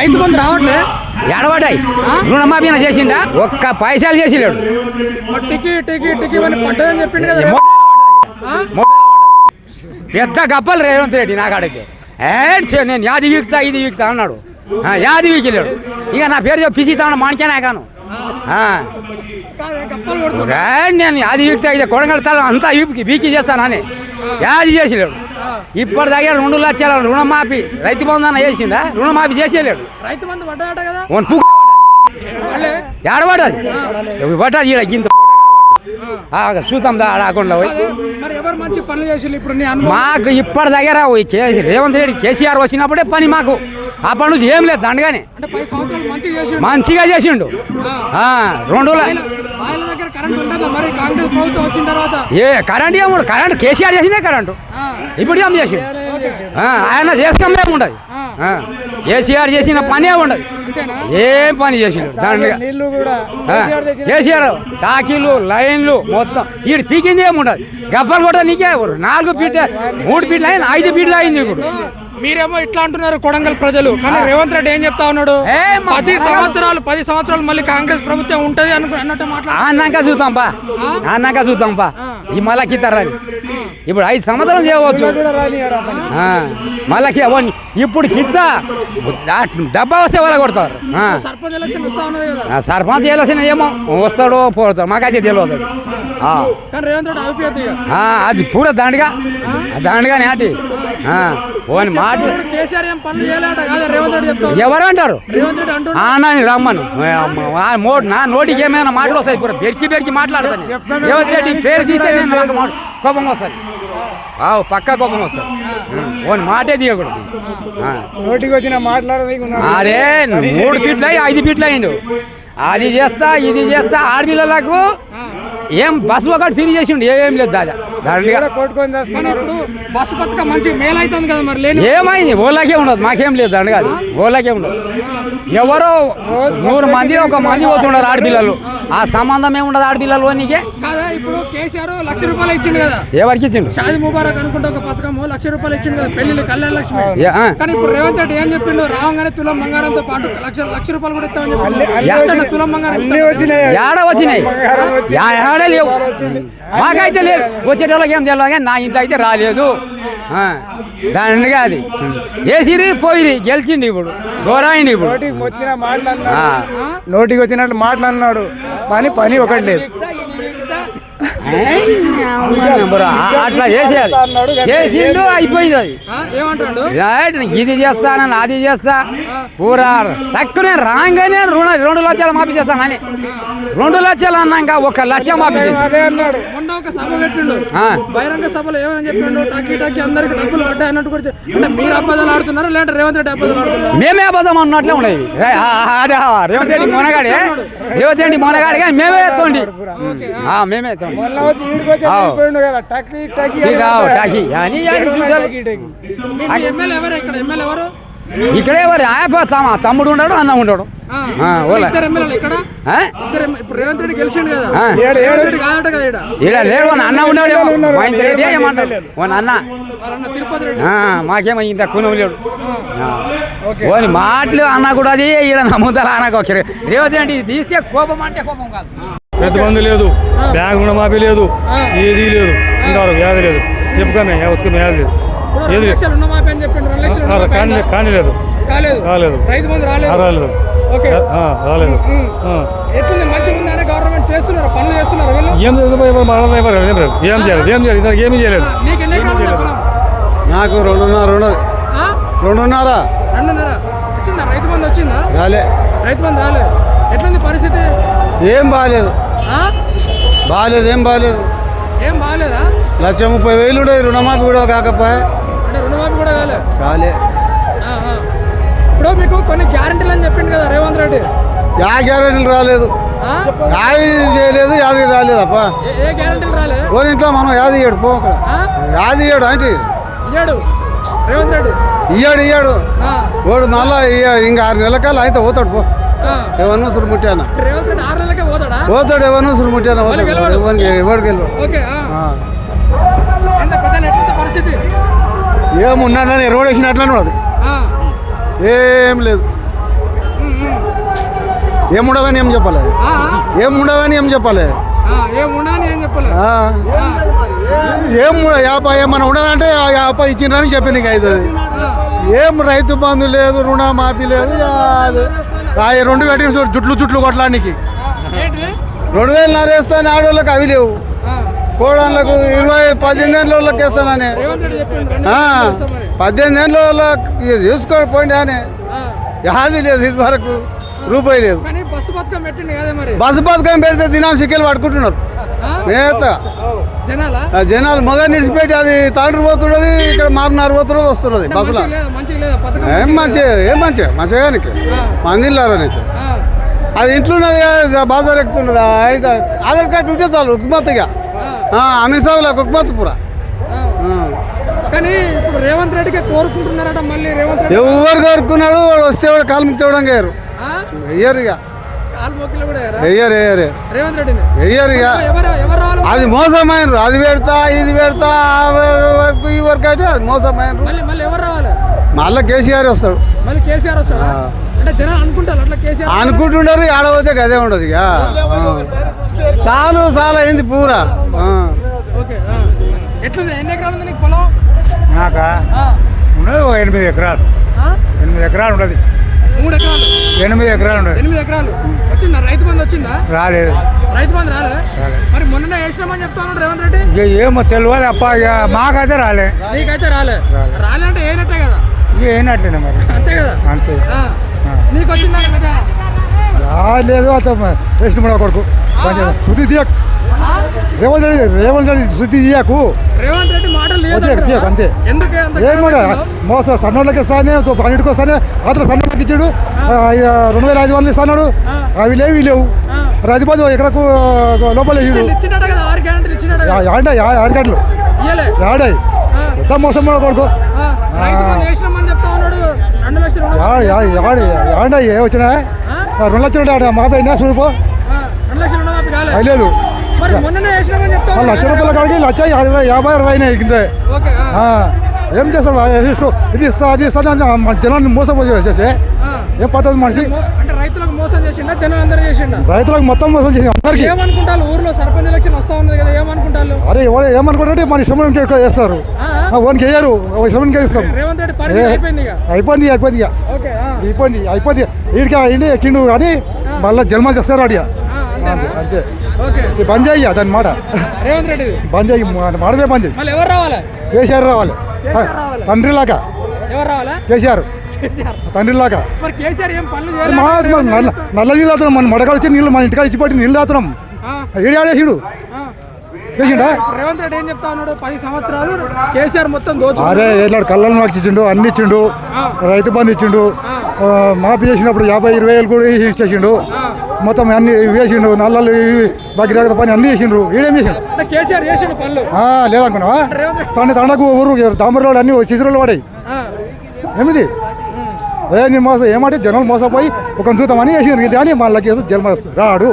రైతు బంధు రావట్లే? ఎడబడ్డాయి రుణమాఫీ చేసిండా? ఒక్క పైసలు చేసిలేడు. టికి టికి టికి అని పడ్డదని చెప్పిండు కదా. ఆ? పెద్ద గప్పలు రేవంత్ రెడ్డి నాకు అడిగితే ఏడ్ చే- నేను యాది వీక్తా ఇది వీక్తా అన్నాడు. యాది వీకిలేడు. ఇక నా పేరు చెప్పి పిసితాను మాణిక్యానే కాను. నేను యాది వీక్తా ఇది కొడంగల్ తల అంతా వీపి వీకి చేస్తానని యాది చేసిలేడు. ఇప్పటి దగ్గర రెండు లక్షల రుణమాఫీ. రైతు బంధన చేసిండా? రుణమాఫీ చేసేలేడు రైతు బంధు పడ్డాడట కదా? ఏడబడ్డది? పడ్డది ఈడ గింత. ఆగ చూద్దాం అనుభవం? మాకు ఇప్పటి దగ్గర రేవంత్ రెడ్డి కేసీఆర్ వచ్చినప్పుడే పని మాకు. అప్పటి నుంచి ఏం లేదు దండగానే మంచిగా చేసి మంచిగా చేసిండు. ఆ, రెండు ఏ కరెంట్ ఏముండదు కరెంట్ కేసీఆర్ చేసిందే కరెంటు. ఇప్పుడు ఏం చేసిండు? ఆయన చేస్తామే ఉండదు ఆ, కేసీఆర్ చేసిన పనే ఉండదు ఏం పని చేసిండు? కేసీఆర్ టాకీలు లైన్లు మొత్తం వీడు పీకింది ఏముండదు. గబ్బలు కూడా నీకే నాలుగు ఫీట్ మూడు ఫీట్లు అయింది ఐదు ఫీట్లు అయింది ఇప్పుడు. మీరేమో ఇట్లా అంటున్నారు కొడంగల్ ప్రజలు కానీ రేవంత్ రెడ్డి ఏం చెప్తా ఉన్నాడు? పది సంవత్సరాలు పది సంవత్సరాలు మళ్ళీ కాంగ్రెస్ ప్రభుత్వం ఉంటది అను అన్నట్టు మాట్లాడు. అన్నాక చూద్దాం పా. అన్నాక చూద్దాం పా. ఈ మళ్ళా కిత్తరని ఇప్పుడు ఐదు సంవత్సరం చేయవచ్చు. ఆ, మళ్ళా కి- అవన్నీ. ఇప్పుడు కిత్త డబ్బా వస్తే వాళ్ళ కొడతారు. సర్పంచ్ చేయాల్సిన ఏమో వస్తాడో పోతాడు మాకైతే తెలియదు రేవంత్ అది పూర దండగా దండగా నాటి. ఆ, ఓని మాట. రేవంత్ ఎవరు అంటారు? రేవంత్ ఆనని రమ్మను. నా నోటికి ఏమైనా మాటలు వస్తాయి? పూర బెరికి బెరికి మాట్లాడతాను. ఎవరి రెడ్డి పేరు నేను నాకు మాట- కోపం వస్తుంది. ఆవు పక్క కోపం వస్తుంది. ఓని మాటే తీయకూడదు. నోటికి వచ్చిన మాట్లాడడానికి అరే మూడు ఫీట్లు అయ్యి ఐదు ఫీట్లు అయ్యిండు అది చేస్తా ఇది చేస్తా ఆడపిల్లలకు ఏం బస్సు ఒకటి ఫిరి చేసిండు ఏం లేదు దాదా. ఇప్పుడు బస్సు పథకం మంచి మేలు అవుతుంది కదా మరి లేని ఏమైంది? ఓలాకే ఉండదు. మాకేం లేదు దండగా అది ఓలాకే ఉండదు. ఎవరో నూరు మంది ఒక మంది పోతున్నారు ఆడపిల్లలు. ఆ సంబంధం ఏముండదు ఆడపిల్లలు నీకే కాదా ఇప్పుడు కేసీఆర్ లక్ష రూపాయలు ఇచ్చిండు కదా. ఎవరికి ఇచ్చిండు? షాది ముబారక్ అనుకుంటే ఒక పథకం లక్ష రూపాయలు ఇచ్చిండు కదా పెళ్ళి కళ్యాణ లక్ష్మి. కానీ ఇప్పుడు రేవంత్ రెడ్డి ఏం చెప్పిండు? రావంగానే తులం బంగారంతో పాటు లక్ష లక్ష రూపాయలు కూడా ఇస్తామని ఇస్తాడా తులం బంగారం? వచ్చినాయి. ఏడ వచ్చినాయి? ఏడ లేవు. మాకైతే లేదు. వచ్చేటోళ్ళకి ఏం తెలియదు కానీ నా ఇంట్లో అయితే రాలేదు. దండగా అది. వేసిరి పోయిరి గెలిచిండు ఇప్పుడు. దూరాయింది ఇప్పుడు. నోటికి వచ్చిన మాటలు నోటికి వచ్చినట్లు మాటలు అన్నాడు పని పని ఒకటి లేదు. అట్లా చేసేది చేసిండు అయిపోయింది అది. ఇది చేస్తానని అది చేస్తా. పూరా తక్కువనే రాగానే రుణ రెండు లక్షలు మాఫీ చేస్తానని రెండు లక్షలు అన్నాక ఒక లక్ష మాఫీ అన్నాడు. మొన్న ఒక సభ పెట్టిండు. బహిరంగ సభలో ఏమని చెప్పిండు అందరికి డబ్బులు పడ్డాయి అన్నట్టు కూడా అంటే మీరు అబద్ధాలు ఆడుతున్నారా? లేదంటే రేవంత్ రెడ్డి అబద్ధాలు ఆడుతున్నారు? మేమే అబద్ధం అన్నట్లే ఆ, రేవంత్ రెడ్డి మొనగాడే. రేవంత్ రెడ్డి మొనగాడే కానీ మేమే ఎత్తండి ఆ, మేమే ఎత్తండి. అని అని ఎమ్మెల్యే ఎవరు ఇక్కడ? ఎమ్మెల్యే ఎవరు? ఇక్కడే ఎవరు? ఆయప్ప తమ- తమ్ముడు ఉన్నాడు అన్న ఈడ? లేడు అన్న ఉన్నాడు. మహేంద్ర రెడ్డి ఏమంటాడు? వాళ్ళ అన్న వాళ్ళన్న తిరుపతి రెడ్డి. ఆ, మాకేమో ఇంత కునం లేడు. ఓని మాటలు అన్న కూడా అది ఈడ నమ్ముదల అన్నకు ఒక రేవతి అంటే ఇది తీస్తే కోపం అంటే కోపం కాదు. పెద్ద మంది లేదు. బ్యాంక్ రుణమాఫీ లేదు. ఏది లేదు. ఇంతవరకు ఏది లేదు. చెప్పుకోమే ఉతుకమే ఏది లేదు. ఏది? కానీ కాలేదు. రాలేదు. రాలేదు. చేస్తున్నారు? పనులు చేస్తున్నారు వీళ్ళు? ఏం లేదు చేయలేదు ఏం చేయలేదు ఏమీ చేయలేదు. నీకు రెండున్నర? రెండున్నర. రెండున్నర. వచ్చిందా? రైతు బంధు వచ్చిందా? రాలే. రైతు బంధు రాలేదు ఎట్లుంది పరిస్థితి? ఏం బాగాలేదు ఆ? బాగాలేదు ఏం బాగాలేదు ఏం బాగాలేదా లక్ష ముప్పై వేలు ఉండేది రుణమాఫీ కూడా కాకపోయే. అంటే రుణమాఫీ కూడా కాలేదు కాలే. ఆ, ఆ. ఇప్పుడు మీకు కొన్ని గ్యారంటీలు అని చెప్పిండు కదా రేవంత్ రెడ్డి. యా గ్యారెంటీలు రాలేదు? యాది చేయలేదు యాది రాలేదు అప్ప ఏ- గ్యారంటీలు రాలే? ఓ ఇంట్లో మనం యాది ఇయ్యాడు పో? యాది ఇయ్యాడు అంటే ఇయ్యాడు. రేవంత్ రెడ్డి. ఇయ్యాడు ఇయ్యాడు. ఓడు మళ్ళా ఇంకా ఆరు నెలల కాలం అయితే పోతాడు పో. ఎవరినో సురుముట్టానా రేవంత్ రెడ్డి ఆరు నెలలకే పోతాడా? ఎవరినో సురుముట్టానా వాళ్ళకి పోతాడు. ఎవరికి ఎవరికి వెళ్ళాడు పరిస్థితి? ఏమున్నాడని రోడ్ వేసినట్లనే వాడు ఆ. ఏం లేదు. ఏముండదని ఏం చెప్పాలి? ఏముండదని ఏం చెప్పాలి? ఏం యాప ఏమన్నా ఉండదంటే ఆ యాప ఇచ్చిండ్రని చెప్పింది ఇంకా అవుతుంది ఏం రైతు బంధు లేదు రుణ మాఫీ లేదు. ఆ రెండు పెట్టిన చూడు జుట్లు జుట్లు కొట్టడానికి. రెండు వేలు నరేస్తాను ఆడవాళ్ళకి అవి లేవు. ఆ, కోడళ్ళకు ఇరవై పద్దెనిమిది ఏళ్ళ వాళ్ళకి వేస్తానని. పద్దెనిమిది ఏళ్ళ వాళ్ళకి చూసుకోండి పోండి అని. యాది లేదు ఇది వరకు రూపాయి లేదు. బస్సు పథకం పెడితే దినం సిక్కలు పట్టుకుంటున్నారు ఆ? నేత. జనాలా? మగ నిడిచిపెట్టి అది తాండ్రు పోతున్నది ఇక్కడ మామనారు పోతున్నది వస్తున్నది బస్సులో. ఏం మంచి ఏం మంచి మంచిగా నీకు. అది ఇంట్లో ఉన్నది బాజార్ ఎక్కుతున్నది అయితే ఆధార్ కార్డు ఉంటే చాలు ఉక్మత్తుగా ఆ, అమిత్ షాలో ఉక్మత్ పూరా. ఆ. కానీ ఇప్పుడు రేవంత్ రెడ్డికి కోరుకుంటున్నారట మళ్ళీ రేవంత్ రెడ్డి ఎవరు కోరుకున్నాడు వాడు వస్తే వాడు కాలు ముక్తి ఇవ్వడం గారు ఆ? వెయ్యరు ఇక. కాలు మొక్కిలు కూడా వేయరా? వెయ్యరు వెయ్యరు. రేవంత్ రెడ్డిని? వెయ్యరు ఇక. అది మోసమైనరు అది పెడతా ఇది పెడతా వరకు ఈ వరకు అంటే అది మోసమైనరు. మళ్ళీ మళ్ళీ ఎవరు రావాలి? మళ్ళీ కేసీఆర్ వస్తాడు. మళ్ళీ కేసీఆర్ వస్తాడా? అంటే జనాలు అనుకుంటారు అట్లా కేసీఆర్ అనుకుంటున్నారు ఆడపోతే గదే ఉండదు ఇక. చాలు చాలా అయింది పూరా. ఆ. ఓకే ఆ. ఎట్లుంది? ఎన్ని ఎకరాలు ఉంది నీకు పొలం? నాకా? ఆ. ఉన్నది ఓ ఎనిమిది ఎకరాలు? ఎనిమిది ఎకరాలు ఉన్నది. మూడు ఎకరాలు? ఎనిమిది ఎకరాలు ఉన్నది. ఎనిమిది ఎకరాలు. వచ్చిందా? రైతు బంధు వచ్చిందా? రాలేదు. రైతు బంధు రాలే? రాలే. మరి మొన్న వేసినామని చెప్తా ఉన్నాడు రేవంత్ రెడ్డి? ఇక ఏమో తెలియదు అప్ప ఇక మాకైతే రాలే. నీకైతే రాలే. రాలే. అంటే ఏనట్టే కదా. ఇక ఏనట్లేనే మరి. అంతే కదా? అంతే. నీకు వచ్చిందా రాలేదు రెస్ట్ మన కొడుకు. శుద్ధి తీయకు. రేవంత్ రెడ్డి రేవంత్ రెడ్డి శుద్ధి తీయకు. రేవంత్ రెడ్డి అంటారా? ఓకే, అంతే. ఏం కూడా మోసం సన్నోళ్ళకి ఇస్తానే పన్నెండుకి వస్తానే అతను సన్నోళ్ళకి ఇచ్చాడు. రెండు వేల ఐదు వందలు ఇస్తాడు అవి లేవు ఇవి లేవు. ఆ. రైతు బంధు ఎకరకు లోపల ఆడ ఆరు గంటలు ఆడాయి. ఎంత మోసం మన కొడుకు. ఆడ ఏ వచ్చినా? రెండు లక్షలు మా పైన చూడుకో వాళ్ళు లక్ష రూపాయల కాడికి లక్ష యాభై యాభై అరవై అయినాయి ఇంతే ఓకే ఆ. ఆ, ఏం చేస్తారు ఇది ఇస్తా అది ఇస్తా అని జనాన్ని మోసపోయి ఆ. ఏం పద్ధతి మనిషి? రైతులకు మోసం చేసిండా? జనం అందరూ చేసిండా? రైతులకు మొత్తం మోసం చేసి అందరికి. ఏమనుకుంటారు? ఊర్లో సర్పంచ్ ఎలక్షన్ వస్తా ఉన్నది కదా ఏమనుకుంటారు? అరే ఎవరు ఏమనుకుంటే మన ఇష్టం చేస్తారు. ఓనికి వేయరు. ఇష్టం ఇస్తారు ఏ. అయిపోయింది అయిపోయింది అయిపోయింది. అయిపోయింది వీడికి ఇండి ఎక్కిండు కానీ మళ్ళీ జన్మ చేస్తారు అడిగా అంతే బంద్ చేయ దాని మాట. రేవంత్ రెడ్డి. బంద్ చేయి మాడమే బంద్ చేయి మళ్ళీ ఎవరు రావాలి? కేసీఆర్ రావాలి. తండ్రి లాగా ఎవరు రావాలా? కేసీఆర్. తండ్రి లాగా మరి కేసీఆర్ ఏం పనులు నల్ల నీళ్ళు మన మడకాడ వచ్చి నీళ్ళు మన ఇంటికాడ ఇచ్చిపెట్టి నీళ్ళు తాగుతున్నాం. ఏడు ఆడేసిడు. చేసిండా? రేవంత్ రెడ్డి ఏం చెప్తా ఉన్నాడు? పది సంవత్సరాలు కేసీఆర్ మొత్తం దోచు అరే ఏట్లాడు కళ్ళను మాకు ఇచ్చిండు అన్ని ఇచ్చిండు. రైతు బంధు ఇచ్చిండు మాఫీ చేసినప్పుడు యాభై ఇరవై వేలు కూడా ఇచ్చేసిండు. మొత్తం అన్ని వేసిండు నల్లలు భగీరథ పని అన్ని చేసిండ్రు ఈడేం చేసిండు? లేదనుకున్నావా? తండ్రి తండకు ఊరు దామర రోడ్ అన్ని శిశురులు పడాయి. ఏమిది? ఏ నీ మోసం ఏమంటే జనాలు మోసపోయి ఒక చూద్దామని చేసిండ్రు ఇది అని మళ్ళీ జన్మ రాడు.